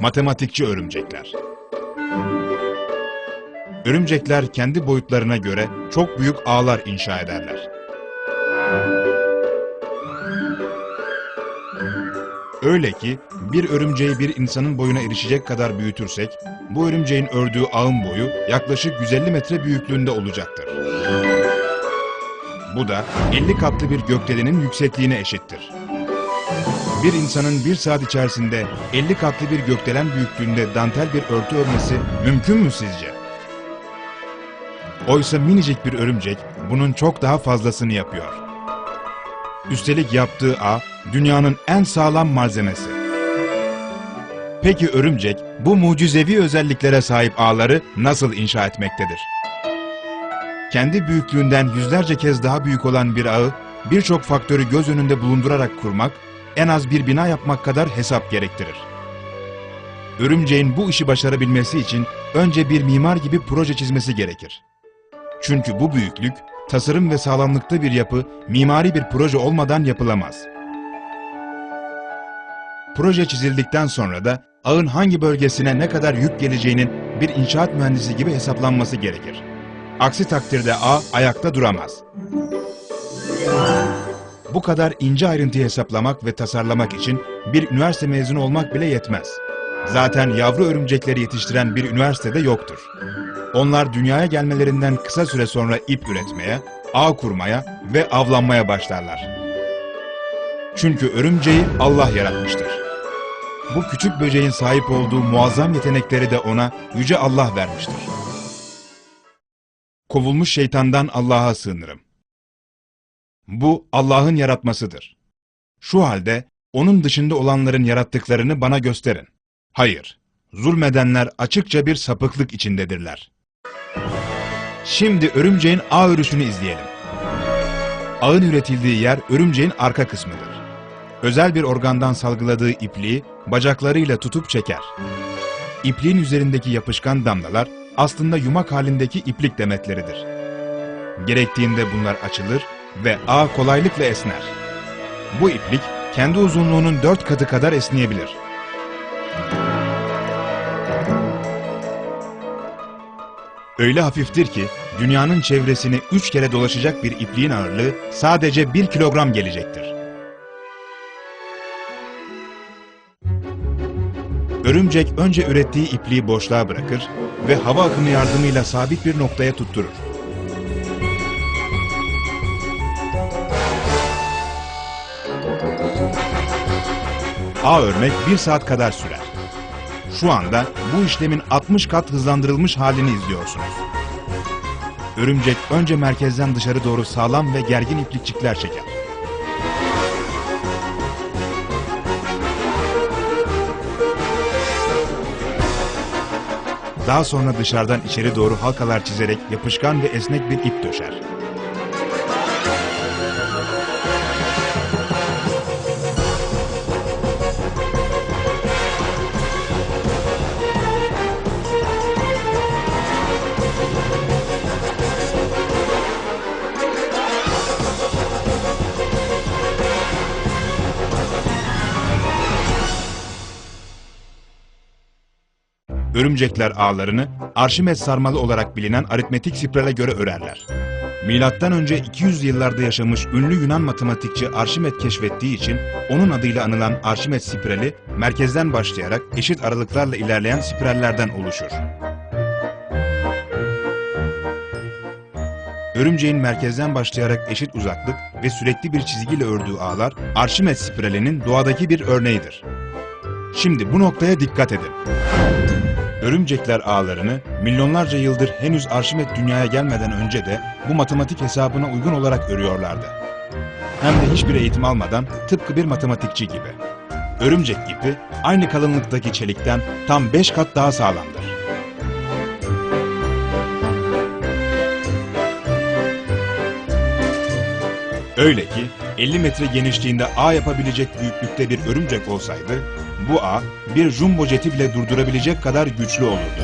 Matematikçi örümcekler. Örümcekler kendi boyutlarına göre çok büyük ağlar inşa ederler. Öyle ki bir örümceği bir insanın boyuna erişecek kadar büyütürsek, bu örümceğin ördüğü ağın boyu yaklaşık 150 metre büyüklüğünde olacaktır. Bu da 50 katlı bir gökdelenin yüksekliğine eşittir. Bir insanın bir saat içerisinde 50 katlı bir gökdelen büyüklüğünde dantel bir örtü örmesi mümkün mü sizce? Oysa minicik bir örümcek bunun çok daha fazlasını yapıyor. Üstelik yaptığı ağ dünyanın en sağlam malzemesi. Peki örümcek bu mucizevi özelliklere sahip ağları nasıl inşa etmektedir? Kendi büyüklüğünden yüzlerce kez daha büyük olan bir ağı birçok faktörü göz önünde bulundurarak kurmak en az bir bina yapmak kadar hesap gerektirir. Örümceğin bu işi başarabilmesi için önce bir mimar gibi proje çizmesi gerekir. Çünkü bu büyüklük, tasarım ve sağlamlıkta bir yapı mimari bir proje olmadan yapılamaz. Proje çizildikten sonra da ağın hangi bölgesine ne kadar yük geleceğinin bir inşaat mühendisi gibi hesaplanması gerekir. Aksi takdirde ağ ayakta duramaz. Bu kadar ince ayrıntıyı hesaplamak ve tasarlamak için bir üniversite mezunu olmak bile yetmez. Zaten yavru örümcekleri yetiştiren bir üniversitede yoktur. Onlar dünyaya gelmelerinden kısa süre sonra ip üretmeye, ağ kurmaya ve avlanmaya başlarlar. Çünkü örümceği Allah yaratmıştır. Bu küçük böceğin sahip olduğu muazzam yetenekleri de ona Yüce Allah vermiştir. Kovulmuş şeytandan Allah'a sığınırım. Bu Allah'ın yaratmasıdır. Şu halde onun dışında olanların yarattıklarını bana gösterin. Hayır, zulmedenler açıkça bir sapıklık içindedirler. Şimdi örümceğin ağ örüsünü izleyelim. Ağın üretildiği yer örümceğin arka kısmıdır. Özel bir organdan salgıladığı ipliği bacaklarıyla tutup çeker. İpliğin üzerindeki yapışkan damlalar aslında yumak halindeki iplik demetleridir. Gerektiğinde bunlar açılır ve ağ kolaylıkla esner. Bu iplik kendi uzunluğunun dört katı kadar esneyebilir. Öyle hafiftir ki dünyanın çevresini üç kere dolaşacak bir ipliğin ağırlığı sadece bir kilogram gelecektir. Örümcek önce ürettiği ipliği boşluğa bırakır ve hava akımı yardımıyla sabit bir noktaya tutturur. Ağ örmek bir saat kadar sürer. Şu anda bu işlemin 60 kat hızlandırılmış halini izliyorsunuz. Örümcek önce merkezden dışarı doğru sağlam ve gergin iplikçikler çeker. Daha sonra dışarıdan içeri doğru halkalar çizerek yapışkan ve esnek bir ip döşer. Örümcekler ağlarını Arşimet sarmalı olarak bilinen aritmetik spirale göre örerler. Milattan önce 200 yıllarda yaşamış ünlü Yunan matematikçi Arşimet keşfettiği için onun adıyla anılan Arşimet spirali merkezden başlayarak eşit aralıklarla ilerleyen spirallerden oluşur. Örümceğin merkezden başlayarak eşit uzaklık ve sürekli bir çizgiyle ördüğü ağlar Arşimet spiralinin doğadaki bir örneğidir. Şimdi bu noktaya dikkat edin. Örümcekler ağlarını milyonlarca yıldır henüz Arşimet dünyaya gelmeden önce de bu matematik hesabına uygun olarak örüyorlardı. Hem de hiçbir eğitim almadan tıpkı bir matematikçi gibi. Örümcek ipi aynı kalınlıktaki çelikten tam 5 kat daha sağlamdır. Öyle ki 50 metre genişliğinde ağ yapabilecek büyüklükte bir örümcek olsaydı, bu ağ bir jumbo jeti bile durdurabilecek kadar güçlü olurdu.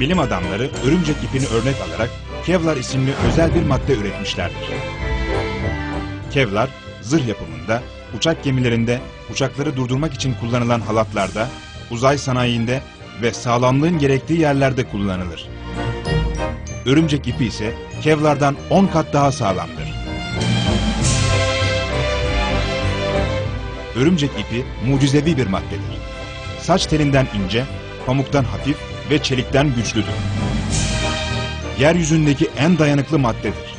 Bilim adamları örümcek ipini örnek alarak Kevlar isimli özel bir madde üretmişlerdir. Kevlar, zırh yapımında, uçak gemilerinde, uçakları durdurmak için kullanılan halatlarda, uzay sanayinde ve sağlamlığın gerektiği yerlerde kullanılır. Örümcek ipi ise kevlardan 10 kat daha sağlamdır. Örümcek ipi mucizevi bir maddedir. Saç telinden ince, pamuktan hafif ve çelikten güçlüdür. Yeryüzündeki en dayanıklı maddedir.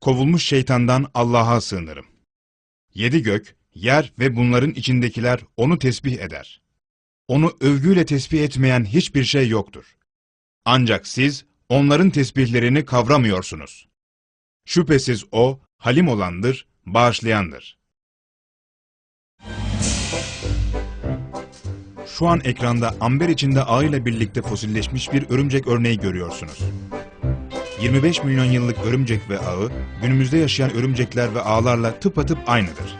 Kovulmuş şeytandan Allah'a sığınırım. Yedi gök, yer ve bunların içindekiler onu tesbih eder. Onu övgüyle tesbih etmeyen hiçbir şey yoktur. Ancak siz onların tesbihlerini kavramıyorsunuz. Şüphesiz o, halim olandır, bağışlayandır. Şu an ekranda amber içinde ağıyla birlikte fosilleşmiş bir örümcek örneği görüyorsunuz. 25 milyon yıllık örümcek ve ağı, günümüzde yaşayan örümcekler ve ağlarla tıpatıp aynıdır.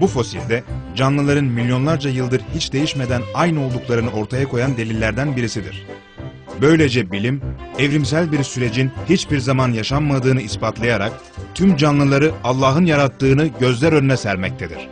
Bu fosilde canlıların milyonlarca yıldır hiç değişmeden aynı olduklarını ortaya koyan delillerden birisidir. Böylece bilim, evrimsel bir sürecin hiçbir zaman yaşanmadığını ispatlayarak tüm canlıları Allah'ın yarattığını gözler önüne sermektedir.